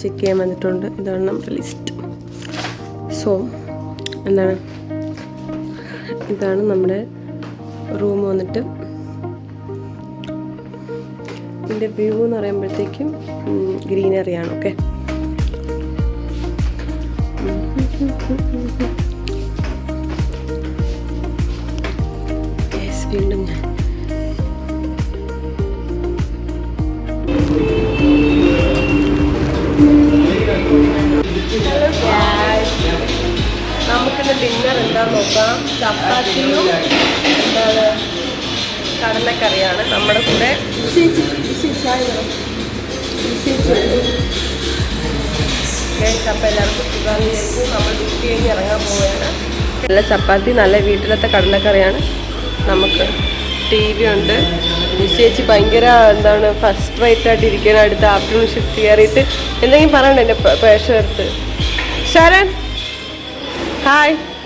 Check ചെയ്യാൻ വന്നിട്ടുണ്ട്. ഇതാണ് നമ്മുടെ ലിസ്റ്റ് സോ എന്താണ്? ഇതാണ് നമ്മുടെ റൂം വന്നിട്ട്. ഇതിന്റെ വ്യൂ എന്ന് പറയുമ്പോഴത്തേക്കും ഗ്രീനറിയാണ് ഓക്കെ വീണ്ടും ഞാൻ നമുക്കിന്ന് ഡിന്നർ എന്താന്ന് നോക്കാം? ചപ്പാത്തിയും എന്താണ്? കടലക്കറിയാണ്. നമ്മുടെ കൂടെ എല്ലാവർക്കും നമ്മൾ ഡ്യൂട്ടി കഴിഞ്ഞ് ഇറങ്ങാൻ പോവുകയാണ്. നല്ല ചപ്പാത്തി നല്ല വീട്ടിലത്തെ കടലക്കറിയാണ്. നമുക്ക് ടി വി ഉണ്ട്. ചേച്ചി ഭയങ്കര എന്താണ് ഫസ്റ്റ് റൈറ്റ് ആയിട്ട് ഇരിക്കണം അടുത്ത ആഫ്റ്റർനൂൺ ഷിഫ്റ്റ് കയറിയിട്ട് എന്തെങ്കിലും പറയണ്ട എന്റെ ശരൺ? Hi.